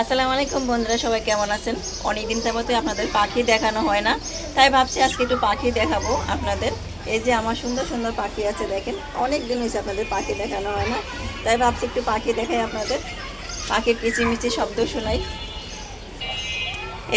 আসসালামু আলাইকুম বন্ধুরা, সবাই কেমন আছেন? অনেকদিন যাবতে আপনাদের পাখি দেখানো হয় না, তাই ভাবছি আজকে একটু পাখি দেখাবো আপনাদের। এই যে আমার সুন্দর সুন্দর পাখি আছে, দেখেন অনেক দিন হয়েছে আপনাদের পাখি দেখানো হয় না, তাই ভাবছি একটু পাখি দেখাই আপনাদের। পাখির কিচিমিচি শব্দ শোনাই।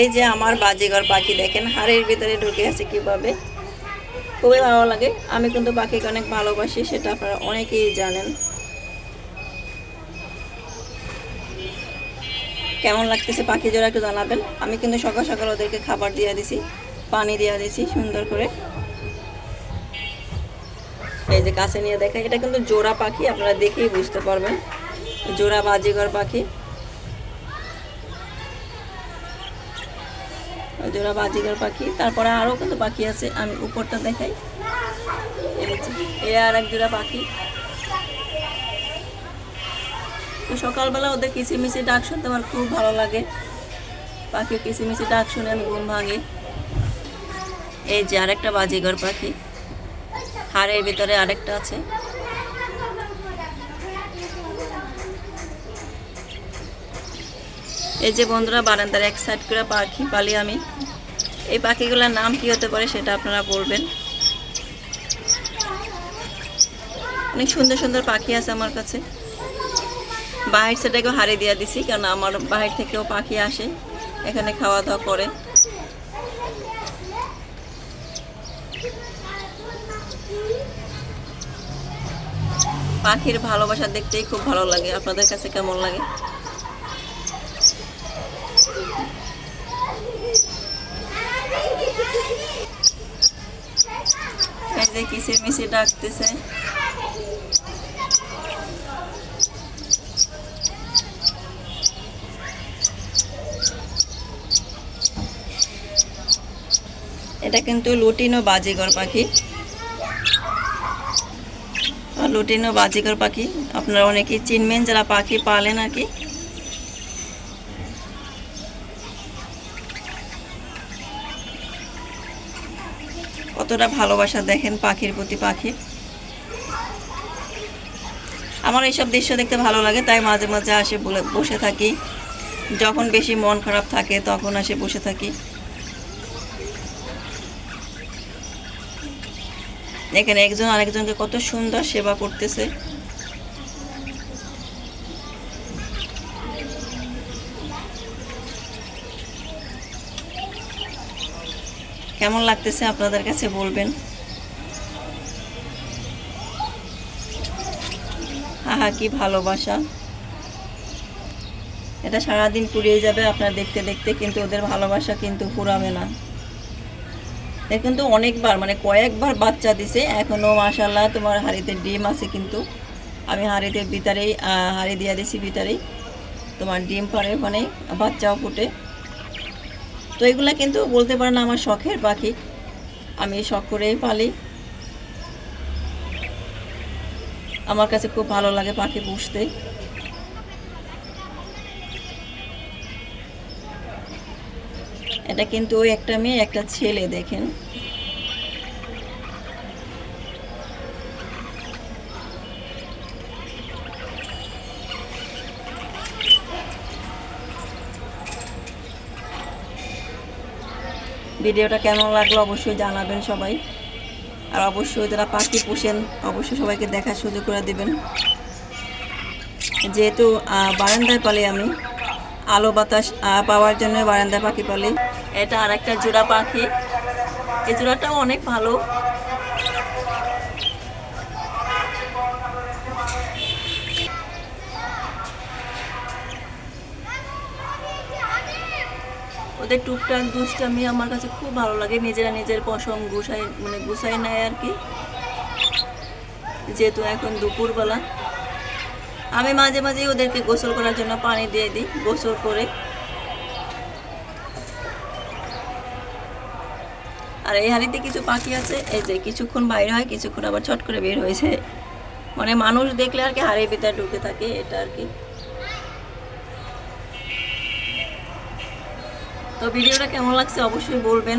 এই যে আমার বাজিঘর পাখি, দেখেন, হাড়ের ভিতরে ঢুকে আছে কীভাবে। খুবই ভালো লাগে, আমি কিন্তু পাখিকে অনেক ভালোবাসি, সেটা আপনারা অনেকেই জানেন। কেমন লাগতেছে পাখি জোড়া একটু জানাবেন। আমি কিন্তু সকাল সকাল ওদেরকে খাবার দিয়ে দিছি, পানি দিয়ে দিছি সুন্দর করে। এই যে কাছে নিয়ে দেখা, এটা কিন্তু জোড়া পাখি, আপনারা দেখেই বুঝতে পারবেন। জোড়া বাজিঘর পাখি। জোড়া বাজিঘর পাখি। তারপরে আরও কিন্তু পাখি আছে, আমি উপরটা দেখাই। এ আর এক জোড়া পাখি। তো সকালবেলা ওদের কিচিমিচি ডাক শুনতে আমার খুব ভালো লাগে। পাখির কিচিমিচি ডাক শুনে আমি ঘুম ভাঙি। এই যে আরেকটা বাজিঘর পাখি। হাড়ের ভিতরে আরেকটা আছে। এই যে বন্ধুরা, বারান্দার এক সাইড করে পাখি, পালি আমি। এই পাখিগুলোর নাম কি হতে পারে সেটা আপনারা বলবেন। অনেক সুন্দর সুন্দর পাখি আছে আমার কাছে। বাহির সেটাকেও হারিয়ে দিয়ে দিছি কারণ আমার বাহির থেকেও পাখি আসে, এখানে খাওয়া দাওয়া করে। পাখির ভালোবাসা দেখতেই খুব ভালো লাগে, আপনাদের কাছে কেমন লাগে? যে কিসির ডাকতেছে। এটা কিন্তু লুটিনো বাজিগর পাখি। লুটিনো বাজিগর পাখি, আপনারা অনেকেই চিনবেন যারা পাখি পালেন আর কি। কতটা ভালোবাসা দেখেন পাখির প্রতি পাখি। আমার এইসব দৃশ্য দেখতে ভালো লাগে, তাই মাঝে মাঝে আসে বসে থাকি। যখন বেশি মন খারাপ থাকে, তখন আসে বসে থাকি। এখানে একজন আরেকজনকে কত সুন্দর সেবা করতেছে। কেমন লাগতেছে আপনাদের কাছে বলবেন? আহা, কি ভালোবাসা। এটা সারাদিন পুড়িয়ে যাবে আপনার দেখতে দেখতে, কিন্তু ওদের ভালোবাসা কিন্তু ফুরাবে না। কিন্তু অনেকবার মানে কয়েকবার বাচ্চা দিছে। এখনও মাশাল্লাহ তোমার হাড়িতে ডিম আছে কিন্তু। আমি হাড়িতে ভিতরেই হাড়ি দিয়ে দিছি ভিতরেই। তোমার ডিম পারে ওখানে, বাচ্চাও ফুটে। তো এগুলা কিন্তু বলতে পারেন আমার শখের পাখি। আমি শখ করেই পালি। আমার কাছে খুব ভালো লাগে পাখি পুষতে। এটা কিন্তু ওই একটা মেয়ে, একটা ছেলে, দেখেন। ভিডিওটা কেমন লাগল অবশ্যই জানাবেন সবাই। আর অবশ্যই যারা পাখি পোষেন, অবশ্যই সবাইকে দেখার সুযোগ করে দেবেন। যেহেতু বারান্দায় পালি আমি আলো বাতাস পাওয়ার জন্য বারান্দা পাখি বলে। এটা আর একটা জোড়া পাখি। এই জোড়াটাও অনেক ভালো। ওদের টুকটাক দুষ্টামি আমার কাছে খুব ভালো লাগে। নিজেরা নিজের পশম গুছাই মানে গুছাই নেয় আর কি। যেহেতু এখন দুপুরবেলা। আমি মাঝে মাঝেই ওদেরকে গোসল করার জন্য পানি দিয়ে দিই, গোসল করে। আর এই হাড়িতে কিছু পাখি আছে, এই যে কিছুক্ষণ বাইরে হয়, কিছুক্ষণ আবার ছট করে বের হয়েছে। মানে মানুষ দেখলে আর কি হাড়ির ভিতরে ঢুকে থাকে, এটা আর কি। তো ভিডিওটা কেমন লাগছে অবশ্যই বলবেন।